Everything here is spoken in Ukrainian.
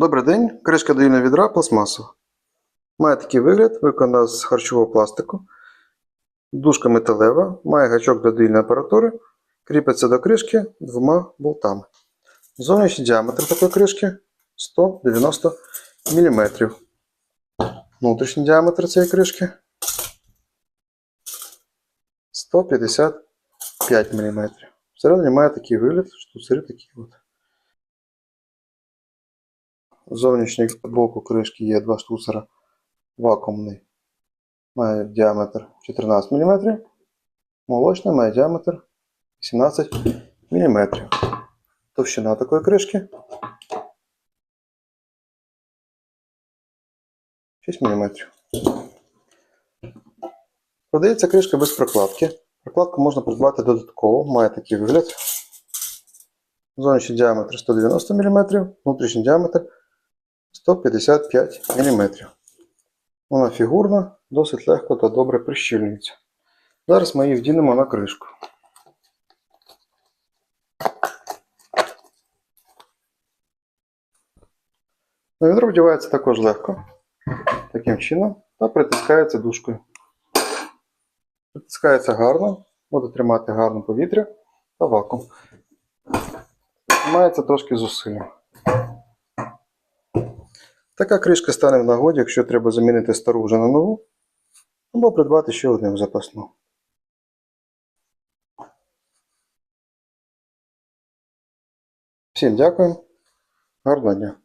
Добрий день, кришка доїльного відра пластмасова. Має такий вигляд, виконана з харчового пластику. Дужка металева, має гачок для доїльної апаратури, кріпиться до кришки двома болтами. Зовнішній діаметр такої кришки 190 мм. Внутрішній діаметр цієї кришки 155 мм. Всередині має такий вигляд, штуцери такі от. З зовнішнього боку кришки є два штуцера вакуумний. Має діаметр 14 мм. Молочний має діаметр 18 мм. Товщина такої кришки 6 мм. Продається кришка без прокладки. Прокладку можна придбати додатково, має такий вигляд. Зовнішній діаметр 190 мм, внутрішній діаметр 155 мм. Вона фігурна, досить легко та добре прищільнюється. Зараз ми її вдінемо на кришку. На відро вдівається також легко, таким чином, та притискається дужкою. Притискається гарно, буде тримати гарно повітря та вакуум. Мається трошки зусилля. Така кришка стане в нагоді, якщо треба замінити стару вже на нову, або придбати ще одну запасну. Всім дякую. Гарного дня.